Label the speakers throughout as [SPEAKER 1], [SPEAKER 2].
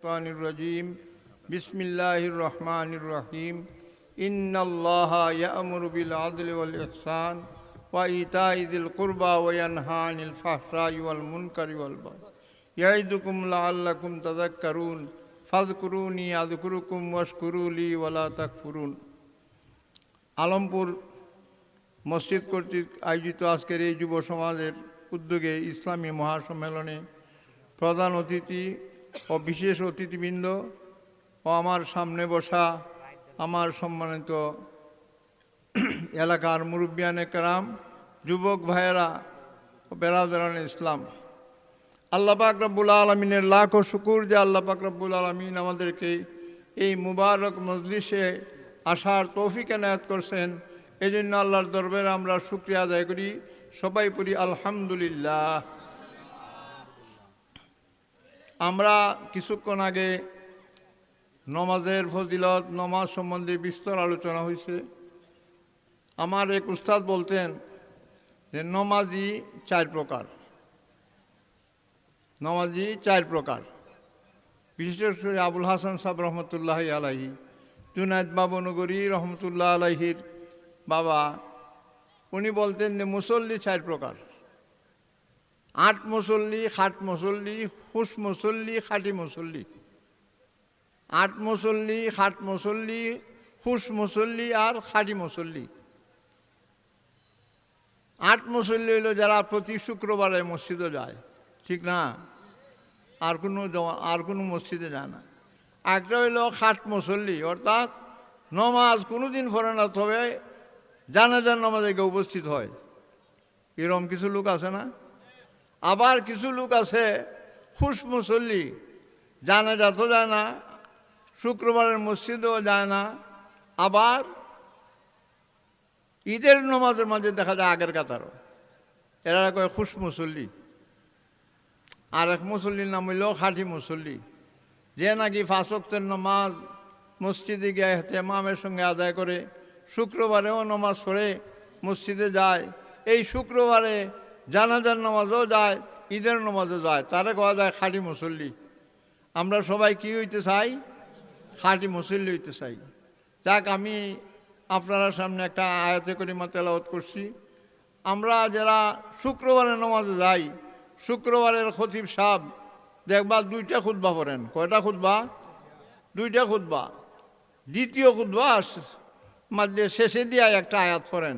[SPEAKER 1] الشيطان الرجيم بسم الله الرحمن الرحيم إن الله يأمر بالعدل والإحسان وإيتاء ذي القربى وينهى عن الفحشاء والمنكر والبغي يعظكم لعلكم تذكرون فاذكروني أذكركم واشكروا لي ولا تكفرون আলমপুর মসজিদ কর্তৃক আয়োজিত আজকের এই যুব সমাজের উদ্যোগে ইসলামী মহাসম্মেলনে প্রধান অতিথি ও বিশেষ অতিথিবৃন্দ ও আমার সামনে বসা আমার সম্মানিত এলাকার মুরব্বিয়ানে কারাম যুবক ভাইয়েরা ও বেরাদারান ইসলাম। আল্লাহ রব্বুল আলমিনের লাখ ও শুকুর যে আল্লাহ রব্বুল আলমিন আমাদেরকে এই মুবারক মজলিসে আসার তৌফিক এনায়াত করছেন। এই জন্য আল্লাহর দরবারে আমরা শুক্রিয়া আদায় করি। সবাই পড়ি আলহামদুলিল্লাহ। আমরা কিছুক্ষণ আগে নমাজের ফজিলত, নমাজ সম্বন্ধে বিস্তর আলোচনা হয়েছে। আমার এক উস্তাদ বলতেন যে, নমাজি চার প্রকার। নমাজি চার প্রকার। বিশেষ করে আবুল হাসান সাহেব রহমতুল্লাহ আলাহি জুনায়দ বাবু নগরী রহমতুল্লাহ আলাহির বাবা, উনি বলতেন যে, মুসল্লি চার প্রকার। আট মুসল্লি খাট মুসল্লি হুস মুসল্লি, খাটি মুসল্লি। আট মুসল্লি খাট মুসল্লি হুস মুসল্লি আর খাটি মুসল্লি। আট মুসল্লি হইল যারা প্রতি শুক্রবারে মসজিদে যায়, ঠিক না? আর কোনো আর কোনো মসজিদে যায় না। একটা হইল খাট মুসল্লি, অর্থাৎ নমাজ কোনো দিন পড়ে না, তবে জানাজার নামাজে উপস্থিত হয়। এরকম কিছু লোক আছে না? আবার কিছু লোক আছে খুশ মুসল্লি জানা যাত যায় না, শুক্রবারের মসজিদেও যায় না, আবার ঈদের নমাজের মাঝে দেখা যায় আগের কাতারও। এরা কয় খুশ মুসল্লি আর এক মুসল্লির নাম হইল খাঁটি মুসল্লি। যে নাকি ফাঁসক্তের নমাজ মসজিদে গিয়ে হেতেমামের সঙ্গে আদায় করে, শুক্রবারেও নমাজ পড়ে মসজিদে যায়। এই শুক্রবারে জানাজার নামাজও যায়, ঈদের নামাজও যায়। তারে কওয়া যায় খাঁটি মুসল্লি। আমরা সবাই কি হইতে চাই? খাঁটি মুসল্লি হইতে চাই। যাক, আমি আপনারা সামনে একটা আয়াতে করে তেলাওয়াত করছি। আমরা যারা শুক্রবারের নামাজে যাই, শুক্রবারের খতিব সাহ দেখবা দুইটা খুতবা পড়েন। কয়টা খুতবা? দুইটা খুতবা। দ্বিতীয় খুতবা মাঝে শেষে দিয়া একটা আয়াত পড়েন।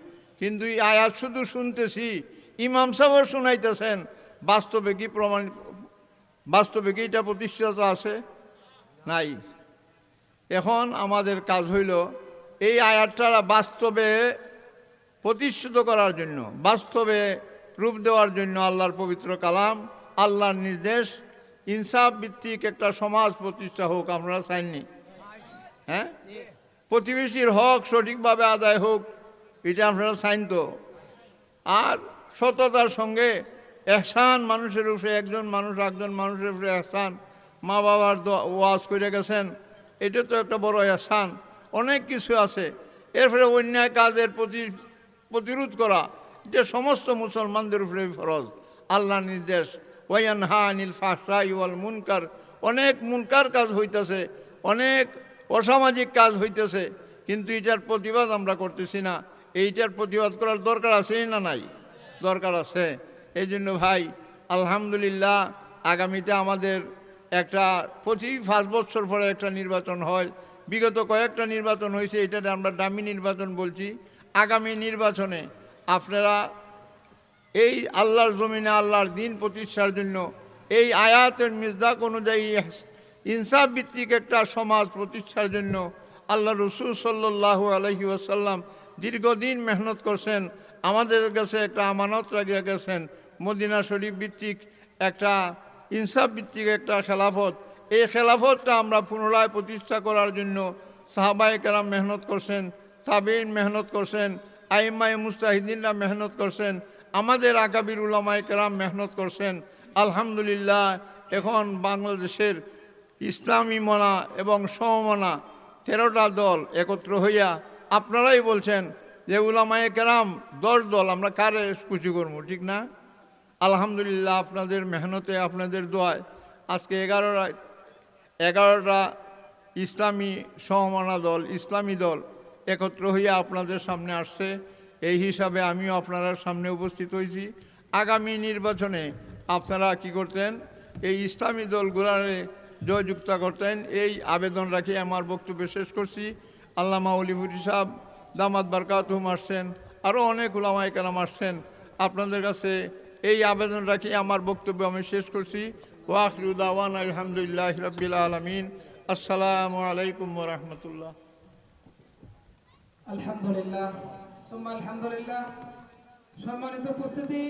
[SPEAKER 1] কিন্তু এই আয়াত শুধু শুনতেছি। ইমাম সাহেব শুনাইতেছেন। বাস্তবে কি প্রমাণ বাস্তবে কি এটা প্রতিষ্ঠিত আছে? নাই। এখন আমাদের কাজ হইল এই আয়াতটা বাস্তবে প্রতিষ্ঠিত করার জন্য, বাস্তবে রূপ দেওয়ার জন্য আল্লাহর পবিত্র কালাম, আল্লাহর নির্দেশ, ইনসাফ ভিত্তিক একটা সমাজ প্রতিষ্ঠা হোক, আমরা চাইনি। হ্যাঁ? প্রতিবেশীর হক সঠিকভাবে আদায় হোক এটা আপনারা চাইন তো। আর সততার সঙ্গে এহসান মানুষের উপরে, একজন মানুষ একজন মানুষের উপরে এহসান, মা বাবার ওয়াজ করে গেছেন, এটা তো একটা বড় এহসান। অনেক কিছু আছে। এর ফলে অন্যায় কাজের প্রতি, প্রতিরোধ করা, যে সমস্ত মুসলমানদের উপরে ফরজ, আল্লাহ নির্দেশ ওয়ান হা আনিল ফাহসা ইওয়াল মুনকার, অনেক মুনকার কাজ হইতেছে, অনেক অসামাজিক কাজ হইতেছে, কিন্তু এটার প্রতিবাদ আমরা করতেছি না। এইটার প্রতিবাদ করার দরকার আছে না নাই? দরকার আছে। এই জন্য ভাই, আলহামদুলিল্লাহ আগামীতে আমাদের একটা প্রতি পাঁচ বছর পরে একটা নির্বাচন হয়। বিগত কয়েকটা নির্বাচন হয়েছে এটাতে আমরা দামি নির্বাচন বলছি। আগামী নির্বাচনে আপনারা এই আল্লাহর জমিনে আল্লাহর দিন প্রতিষ্ঠার জন্য এই আয়াতের মিজদাক অনুযায়ী ইনসাফ ভিত্তিক একটা সমাজ প্রতিষ্ঠার জন্য আল্লাহ রসুল সাল্লাহ আলহি আসাল্লাম দীর্ঘদিন মেহনত করছেন, আমাদের কাছে একটা আমানত রাখিয়া গেছেন। মদিনা শরীফ ভিত্তিক একটা ইনসাফ ভিত্তিক একটা খেলাফত। এই খেলাফতটা আমরা পুনরায় প্রতিষ্ঠা করার জন্য সাহাবাই কেরাম মেহনত করছেন তাবিন মেহনত করছেন আইমাই মুস্তাহিদিনরা মেহনত করছেন, আমাদের আকাবির উলামাই কেরাম মেহনত করছেন। আলহামদুলিল্লাহ, এখন বাংলাদেশের ইসলামী মনা এবং সমমনা তেরোটা দল একত্র হইয়া আপনারাই বলছেন যে উলামায়ে কেরাম দশ দল, আমরা কারে খুশি করব, ঠিক না? আলহামদুলিল্লাহ আপনাদের মেহনতে, আপনাদের দোয়ায় আজকে এগারোটা এগারোটা ইসলামী সমমনা দল, ইসলামী দল একত্র হইয়া আপনাদের সামনে আসছে। এই হিসাবে আমিও আপনার সামনে উপস্থিত হয়েছি আগামী নির্বাচনে আপনারা কি করতেন? এই ইসলামী দলগুলারে জয়যুক্ত করতেন। এই আবেদন রাখি আমার বক্তব্য শেষ করছি। আল্লামা অলিফুরি সাহেব দামাত বারকাতুম আসছেন আরও অনেক ওলামাই কালাম আসছেন। আপনাদের কাছে এই আবেদন রাখি আমার বক্তব্য আমি শেষ করছি। ওয়াকরুদ্দাওয়ান আলহামদুলিল্লাহ রবিল আলমিন। আসসালামু আলাইকুম রহমতুল্লাহ।
[SPEAKER 2] আলহামদুলিল্লাহ সম্মানিত উপস্থিতি।